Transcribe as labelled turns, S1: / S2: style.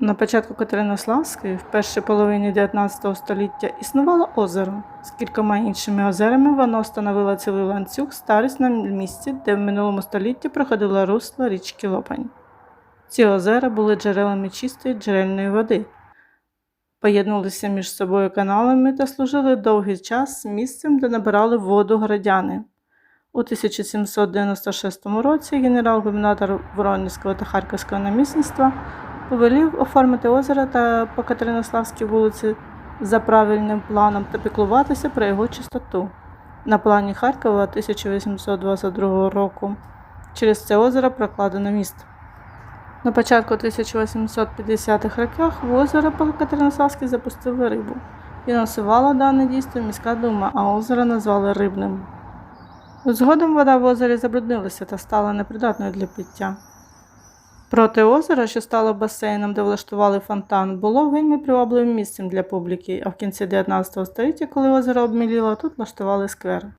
S1: На початку Катеринославської, в першій половині 19 століття, існувало озеро. З кількома іншими озерами воно становило цілий ланцюг старість на місці, де в минулому столітті проходило русло річки Лопань. Ці озера були джерелами чистої джерельної води, поєднувалися між собою каналами та служили довгий час місцем, де набирали воду градяни. У 1796 році генерал-губернатор Воронезького та Харківського намісництва повелів оформити озеро та по Катеринославській вулиці за правильним планом та піклуватися про його чистоту. На плані Харкова 1822 року через це озеро прокладено міст. На початку 1850-х років в озеро по Катеринославській запустили рибу. Фінансувала дане дійство міська дума, а озеро назвали рибним. Згодом вода в озері забруднилася та стала непридатною для пиття. Проте озера, що стало басейном, де влаштували фонтан, було вельми привабливим місцем для публіки, а в кінці 19 століття, коли озеро обміліло, тут влаштували сквер.